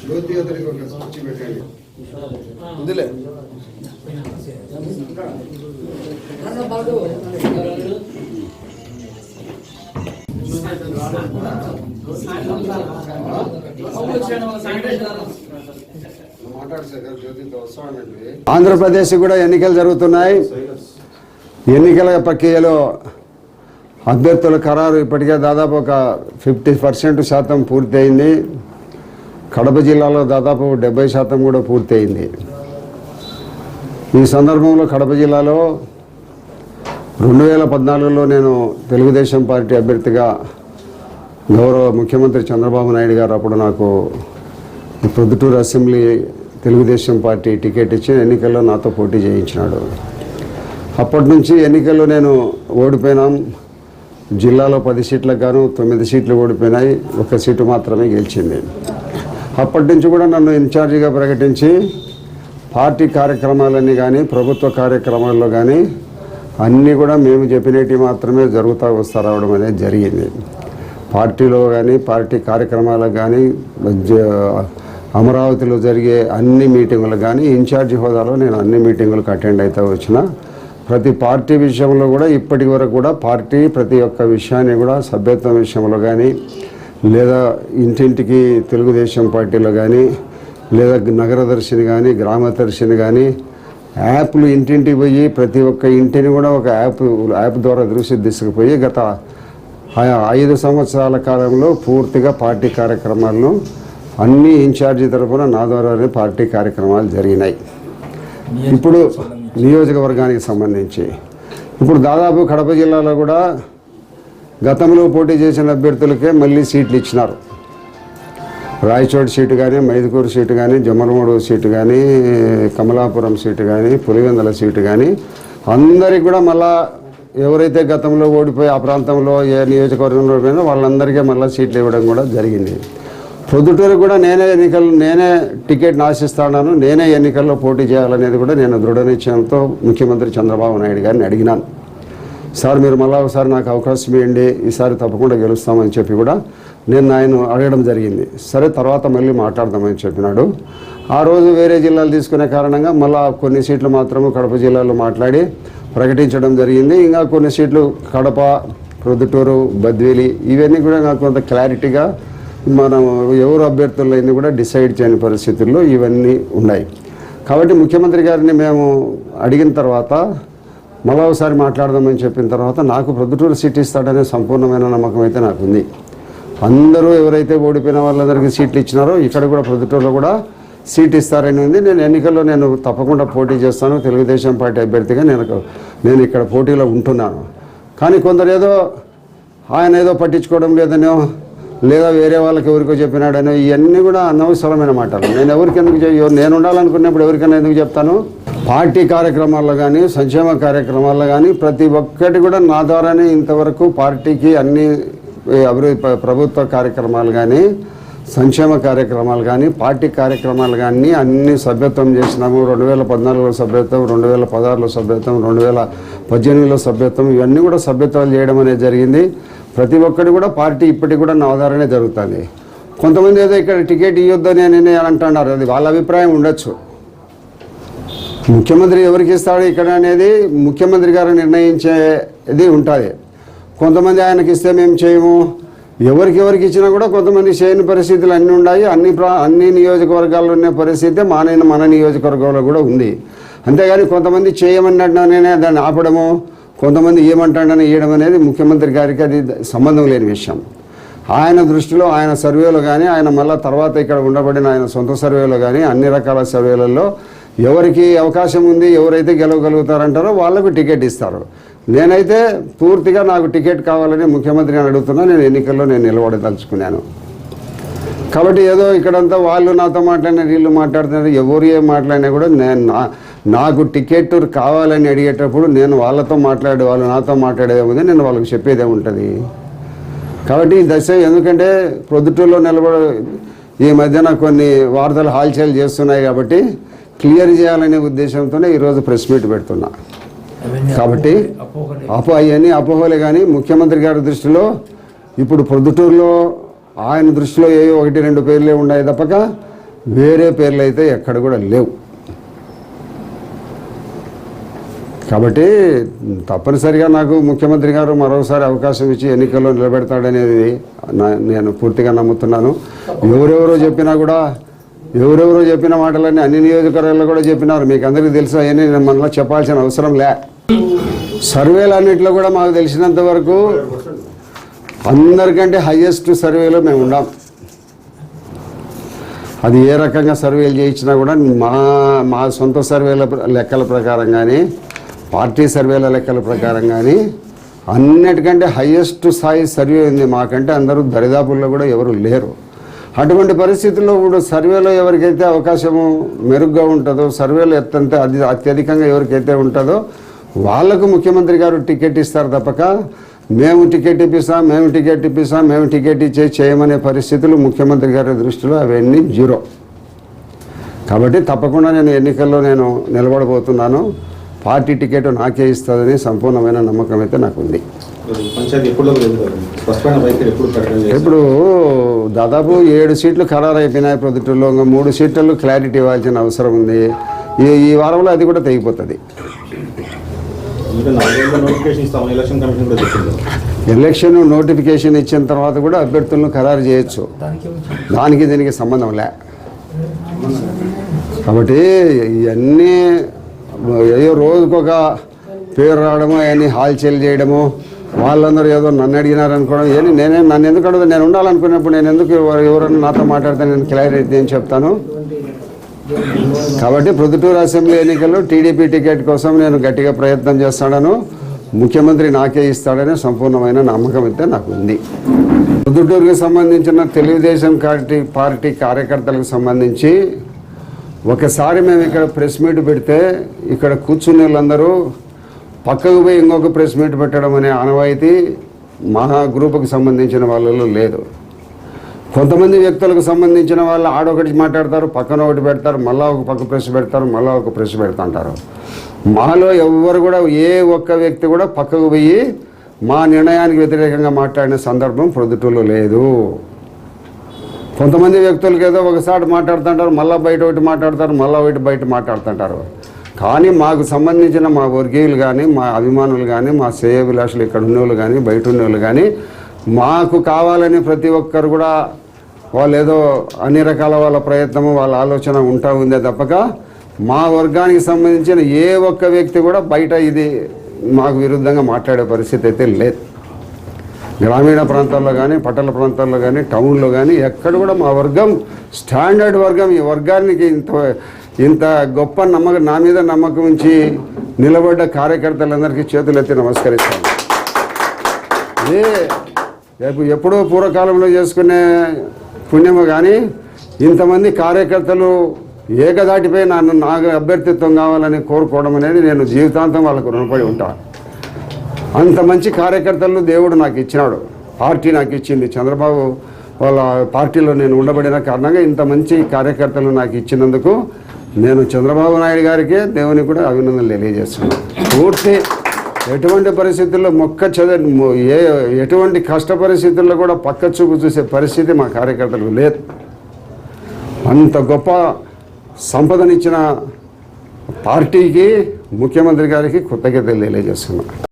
జ్యోతి అతనికి ఒక స్విచ్ పెట్టండి ఉందిలే. వస్తానండి ఆంధ్రప్రదేశ్ కూడా ఎన్నికలు జరుగుతున్నాయి. ఎన్నికల ప్రక్రియలో అభ్యర్థుల ఖరారు ఇప్పటికే దాదాపు ఒక ఫిఫ్టీ పర్సెంట్ శాతం పూర్తయింది. కడప జిల్లాలో దాదాపు డెబ్బై శాతం కూడా పూర్తయింది. ఈ సందర్భంలో కడప జిల్లాలో రెండు వేల పద్నాలుగులో నేను తెలుగుదేశం పార్టీ అభ్యర్థిగా గౌరవ ముఖ్యమంత్రి చంద్రబాబు నాయుడు గారు అప్పుడు నాకు Proddatur assembly Telugu Desam party ticket ఇచ్చి ఎన్నికల్లో నాతో పోటీ చేయించినాడు. అప్పటి నుంచి ఎన్నికల్లో నేను ఓడిపోయినాం. జిల్లాలో పది సీట్లకు గాను తొమ్మిది సీట్లు ఓడిపోయినాయి. ఒక సీటు మాత్రమే గెలిచింది. అప్పటి నుంచి కూడా నన్ను ఇన్ఛార్జిగా ప్రకటించి పార్టీ కార్యక్రమాలన్నీ కానీ ప్రభుత్వ కార్యక్రమాల్లో కానీ అన్నీ కూడా మేము చెప్పినవి మాత్రమే జరుగుతూ వస్తూ రావడం అనేది జరిగింది. పార్టీలో కానీ పార్టీ కార్యక్రమాలకు కానీ అమరావతిలో జరిగే అన్ని మీటింగులకు కానీ ఇన్ఛార్జి హోదాలో నేను అన్ని మీటింగులకు అటెండ్ అవుతూ వచ్చిన. ప్రతి పార్టీ విషయంలో కూడా ఇప్పటి వరకు కూడా పార్టీ ప్రతి ఒక్క విషయాన్ని కూడా సభ్యత్వం విషయంలో కానీ లేదా ఇంటింటికి తెలుగుదేశం పార్టీలో కానీ లేదా నగరదర్శిని కానీ గ్రామదర్శిని కానీ యాప్లు ఇంటింటికి పోయి ప్రతి ఒక్క ఇంటిని కూడా ఒక యాప్ యాప్ ద్వారా దృష్టి తీసుకుపోయి గత ఐదు సంవత్సరాల కాలంలో పూర్తిగా పార్టీ కార్యక్రమాలను అన్ని ఇన్ఛార్జి తరఫున నా ద్వారానే పార్టీ కార్యక్రమాలు జరిగినాయి. ఇప్పుడు నియోజకవర్గానికి సంబంధించి. ఇప్పుడు దాదాపు కడప జిల్లాలో కూడా గతంలో పోటీ చేసిన అభ్యర్థులకే మళ్ళీ సీట్లు ఇచ్చినారు. రాయచోటి సీటు కానీ మైదుకూరు సీటు కానీ జమ్మలమూడు సీటు కానీ కమలాపురం సీటు కానీ పులివెందల సీటు కానీ అందరికి కూడా మళ్ళా ఎవరైతే గతంలో ఓడిపోయి ఆ ప్రాంతంలో ఏ నియోజకవర్గంలో ఓడిపోయినా వాళ్ళందరికీ మళ్ళీ సీట్లు ఇవ్వడం కూడా జరిగింది. ప్రొద్దుటూరు కూడా నేనే ఎన్నికలు నేనే టికెట్ ఆశిస్తాను నేనే ఎన్నికల్లో పోటీ చేయాలనేది కూడా నేను దృఢ నిశ్చయంతో ముఖ్యమంత్రి చంద్రబాబు నాయుడు గారిని అడిగినాను. సార్ మీరు మళ్ళా ఒకసారి నాకు అవకాశం ఇవ్వండి ఈసారి తప్పకుండా గెలుస్తామని చెప్పి కూడా నేను ఆయన అడగడం జరిగింది. సరే తర్వాత మళ్ళీ మాట్లాడదామని చెప్పినాడు. ఆ రోజు వేరే జిల్లాలు తీసుకునే కారణంగా మళ్ళా కొన్ని సీట్లు మాత్రము కడప జిల్లాలో మాట్లాడి ప్రకటించడం జరిగింది. ఇంకా కొన్ని సీట్లు కడప ప్రొద్దుటూరు బద్వేలి ఇవన్నీ కూడా నాకు కొంత క్లారిటీగా మనం ఎవరు అభ్యర్థులైనా కూడా డిసైడ్ చేయని పరిస్థితుల్లో ఇవన్నీ ఉన్నాయి. కాబట్టి ముఖ్యమంత్రి గారిని మేము అడిగిన తర్వాత మళ్ళా ఒకసారి మాట్లాడదామని చెప్పిన తర్వాత నాకు ప్రొద్దుటూరు సీట్ ఇస్తాడనే సంపూర్ణమైన నమ్మకం అయితే నాకు ఉంది అందరూ ఎవరైతే ఓడిపోయిన వాళ్ళందరికీ సీట్లు ఇచ్చినారో ఇక్కడ కూడా ప్రొద్దుటూరులో కూడా సీట్ ఇస్తారని ఉంది. నేను ఎన్నికల్లో నేను తప్పకుండా పోటీ చేస్తాను. తెలుగుదేశం పార్టీ అభ్యర్థిగా నేను నేను ఇక్కడ పోటీలో ఉంటున్నాను. కానీ కొందరు ఏదో ఆయన ఏదో పట్టించుకోవడం లేదనో లేదా వేరే వాళ్ళకి ఎవరికో చెప్పినాడనో ఇవన్నీ కూడా అనవసరమైన మాటలు. నేను ఎవరికి ఎందుకు నేను ఉండాలనుకున్నప్పుడు ఎవరికైనా ఎందుకు చెప్తాను? పార్టీ కార్యక్రమాల్లో కానీ సంక్షేమ కార్యక్రమాల్లో కానీ ప్రతి ఒక్కటి కూడా నా ద్వారానే ఇంతవరకు పార్టీకి అన్ని అభివృద్ధి ప్రభుత్వ కార్యక్రమాలు కానీ సంక్షేమ కార్యక్రమాలు కానీ పార్టీ కార్యక్రమాలు కానీ అన్ని సభ్యత్వం చేసినాము. రెండు వేల పద్నాలుగులో సభ్యత్వం రెండు వేల పదహారులో సభ్యత్వం రెండు వేల పద్దెనిమిదిలో సభ్యత్వం ఇవన్నీ కూడా సభ్యత్వాలు చేయడం అనేది జరిగింది. ప్రతి ఒక్కటి కూడా పార్టీ ఇప్పటికి కూడా నా జరుగుతుంది. కొంతమంది ఏదో ఇక్కడ టికెట్ ఇవ్వద్దని అని అంటున్నారు. అది వాళ్ళ అభిప్రాయం ఉండొచ్చు. ముఖ్యమంత్రి ఎవరికి ఇస్తాడు ఇక్కడ అనేది ముఖ్యమంత్రి గారు నిర్ణయించేది ఉంటుంది. కొంతమంది ఆయనకి ఇస్తే మేము చేయము. ఎవరికి ఎవరికి ఇచ్చినా కూడా కొంతమంది చేయని పరిస్థితులు అన్నీ ఉన్నాయి. అన్ని ప్రా అన్ని నియోజకవర్గాల్లో ఉన్న పరిస్థితి మానైన మన నియోజకవర్గంలో కూడా ఉంది. అంతేగాని కొంతమంది చేయమన్నట్టునే దాన్ని ఆపడము. కొంతమంది ఏమంటాడని వేయడం అనేది ముఖ్యమంత్రి గారికి అది సంబంధం లేని విషయం. ఆయన దృష్టిలో ఆయన సర్వేలో కానీ ఆయన మళ్ళీ తర్వాత ఇక్కడ ఉండబడిన ఆయన సొంత సర్వేలో కానీ అన్ని రకాల సర్వేలలో ఎవరికి అవకాశం ఉంది ఎవరైతే గెలవగలుగుతారంటారో వాళ్ళకు టికెట్ ఇస్తారు. నేనైతే పూర్తిగా నాకు టికెట్ కావాలని ముఖ్యమంత్రి అని అడుగుతున్నా నేను ఎన్నికల్లో నేను నిలబడదలుచుకున్నాను. కాబట్టి ఏదో ఇక్కడంతా వాళ్ళు నాతో మాట్లాడిన వీళ్ళు మాట్లాడుతున్నారు ఎవరు ఏం మాట్లాడినా కూడా నేను నా నాకు టికెట్ కావాలని అడిగేటప్పుడు నేను వాళ్ళతో మాట్లాడే వాళ్ళు నాతో మాట్లాడేదేముంది నేను వాళ్ళకి చెప్పేదే ఉంటుంది. కాబట్టి ఈ దశ ఎందుకంటే ప్రొద్దుటూరులో నిలబడ ఈ మధ్యన కొన్ని వార్తలు హాల్చల్ చేస్తున్నాయి కాబట్టి క్లియర్ చేయాలనే ఉద్దేశంతోనే ఈరోజు ప్రెస్ మీట్ పెడుతున్నా. కాబట్టి. అపో అవన్నీ అపోహలే కానీ ముఖ్యమంత్రి గారి దృష్టిలో ఇప్పుడు ప్రొద్దుటూరులో ఆయన దృష్టిలో ఏ ఒకటి రెండు పేర్లే ఉన్నాయి తప్పక వేరే పేర్లు అయితే ఎక్కడ కూడా లేవు. కాబట్టి తప్పనిసరిగా నాకు ముఖ్యమంత్రి గారు మరోసారి అవకాశం ఇచ్చి ఎన్నికల్లో నిలబెడతాడనేది నేను పూర్తిగా నమ్ముతున్నాను. ఎవరెవరో చెప్పినా కూడా ఎవరెవరో చెప్పిన మాటలన్నీ అన్ని నియోజకవర్గాల్లో కూడా చెప్పినారు. మీకు అందరికీ తెలుసు అవన్నీ నేను మనలో చెప్పాల్సిన అవసరం లే. సర్వేలన్నింటిలో కూడా మాకు తెలిసినంత వరకు అందరికంటే హయ్యెస్ట్ సర్వేలో మేము ఉన్నాం. అది ఏ రకంగా సర్వేలు చేయించినా కూడా మా మా సొంత సర్వేల ప్ర- లెక్కల ప్రకారం కానీ పార్టీ సర్వేల లెక్కల ప్రకారం కానీ అన్నిటికంటే హయ్యెస్ట్ స్థాయి సర్వే ఉంది మాకంటే అందరూ దరిదాపుల్లో కూడా ఎవరు లేరు. అటువంటి పరిస్థితుల్లో ఇప్పుడు సర్వేలో ఎవరికైతే అవకాశము మెరుగ్గా ఉంటుందో సర్వేలో ఎత్తంతే అది అత్యధికంగా ఎవరికైతే ఉంటుందో వాళ్ళకు ముఖ్యమంత్రి గారు టికెట్ ఇస్తారు తప్పక. మేము టికెట్ ఇప్పిస్తాం మేము టికెట్ ఇప్పిస్తాం మేము టికెట్ ఇచ్చే చేయమనే పరిస్థితులు ముఖ్యమంత్రి గారి దృష్టిలో అవన్నీ జీరో. కాబట్టి తప్పకుండా నేను ఎన్నికల్లో నేను నిలబడబోతున్నాను. పార్టీ టికెట్ నాకే ఇస్తుందని సంపూర్ణమైన నమ్మకం అయితే నాకు ఉంది ఇప్పుడు దాదాపు ఏడు సీట్లు ఖరారు అయిపోయినాయి ప్రొద్దుటూరులో. ఇంకా మూడు సీట్లలో క్లారిటీ ఇవ్వాల్సిన అవసరం ఉంది. ఈ ఈ వారంలో అది కూడా తెగిపోతుంది. ఎలక్షన్ కమిషన్ కూడా చెప్పింది. ఎలక్షన్ నోటిఫికేషన్ ఇచ్చిన తర్వాత కూడా అభ్యర్థులను ఖరారు చేయొచ్చు? దానికి దీనికి సంబంధం లే. కాబట్టి ఇవన్నీ ఏదో రోజుకొక పేరు రావడము అవన్నీ హాల్చేల్ చేయడము వాళ్ళందరూ ఏదో నన్ను అడిగినారు అనుకోవడం ఏంటి నేనే నన్ను ఎందుకు అడగదు నేను ఉండాలనుకున్నప్పుడు నేను ఎందుకు ఎవరైనా ఎవరన్నా నాతో మాట్లాడితే నేను క్లారిటీ అని చెప్తాను. కాబట్టి ప్రొద్దుటూరు అసెంబ్లీ ఎన్నికల్లో టీడీపీ టికెట్ కోసం నేను గట్టిగా ప్రయత్నం చేస్తాడను. ముఖ్యమంత్రి నాకే ఇస్తాడనే సంపూర్ణమైన నమ్మకం అయితే నాకు ఉంది. ప్రొద్దుటూరుకి సంబంధించిన తెలుగుదేశం పార్టీ పార్టీ కార్యకర్తలకు సంబంధించి ఒకసారి మేము ఇక్కడ ప్రెస్ మీట్ పెడితే ఇక్కడ కూర్చునే వాళ్ళందరూ పక్కకు పోయి ఇంకొక ప్రెస్ మీట్ పెట్టడం అనే ఆనవాయితీ మా గ్రూపుకి సంబంధించిన వాళ్ళలో లేదు. కొంతమంది వ్యక్తులకు సంబంధించిన వాళ్ళు ఆడొకటి మాట్లాడతారు పక్కన ఒకటి పెడతారు మళ్ళా ఒక పక్క ప్రెస్ పెడతారు మళ్ళా ఒక ప్రెస్ పెడుతుంటారు. మాలో ఎవ్వరు కూడా ఏ ఒక్క వ్యక్తి కూడా పక్కకు పోయి మా నిర్ణయానికి వ్యతిరేకంగా మాట్లాడిన సందర్భం ప్రొద్దుటూలో లేదు. కొంతమంది వ్యక్తులకి ఏదో ఒకసారి మాట్లాడుతుంటారు మళ్ళీ బయట ఒకటి మాట్లాడతారు మళ్ళీ ఒకటి బయట మాట్లాడుతుంటారు. కానీ మాకు సంబంధించిన మా వర్గీయులు కానీ మా అభిమానులు కానీ మా శ్రేయభిలాషులు ఇక్కడ ఉన్నోళ్ళు కానీ బయట ఉన్నోళ్ళు కానీ మాకు కావాలని ప్రతి ఒక్కరు కూడా వాళ్ళు ఏదో అన్ని రకాల వాళ్ళ ప్రయత్నము వాళ్ళ ఆలోచన ఉంటా ఉందే తప్పక మా వర్గానికి సంబంధించిన ఏ ఒక్క వ్యక్తి కూడా బయట ఇది మాకు విరుద్ధంగా మాట్లాడే పరిస్థితి అయితే లేదు. గ్రామీణ ప్రాంతాల్లో కానీ పట్టణ ప్రాంతాల్లో కానీ టౌన్లో కానీ ఎక్కడ కూడా మా వర్గం స్టాండర్డ్ వర్గం ఈ వర్గానికి ఇంత ఇంత గొప్ప నమ్మకం నా మీద నమ్మకం ఉంచి నిలబడ్డ కార్యకర్తలందరికీ చేతులెత్తి నమస్కరిస్తాను. ఇదే రేపు ఎప్పుడో పూర్వకాలంలో చేసుకునే పుణ్యము కానీ ఇంతమంది కార్యకర్తలు ఏకదాటిపై నన్ను నాకు అభ్యర్థిత్వం కావాలని కోరుకోవడం అనేది నేను జీవితాంతం వాళ్ళకు రుణపడి ఉంటాను. అంత మంచి కార్యకర్తలను దేవుడు నాకు ఇచ్చినాడు. పార్టీ నాకు ఇచ్చింది. చంద్రబాబు వాళ్ళ పార్టీలో నేను ఉండబడిన కారణంగా ఇంత మంచి కార్యకర్తలు నాకు ఇచ్చినందుకు నేను చంద్రబాబు నాయుడు గారికే దేవుని కూడా అభినందనలు తెలియజేస్తున్నాను. పూర్తి ఎటువంటి పరిస్థితుల్లో మొక్క చద ఏ ఎటువంటి కష్ట పరిస్థితుల్లో కూడా పక్క చూపు చూసే పరిస్థితి మా కార్యకర్తలకు లేదు. అంత గొప్ప సంపదనిచ్చిన పార్టీకి ముఖ్యమంత్రి గారికి కృతజ్ఞతలు తెలియజేస్తున్నాను.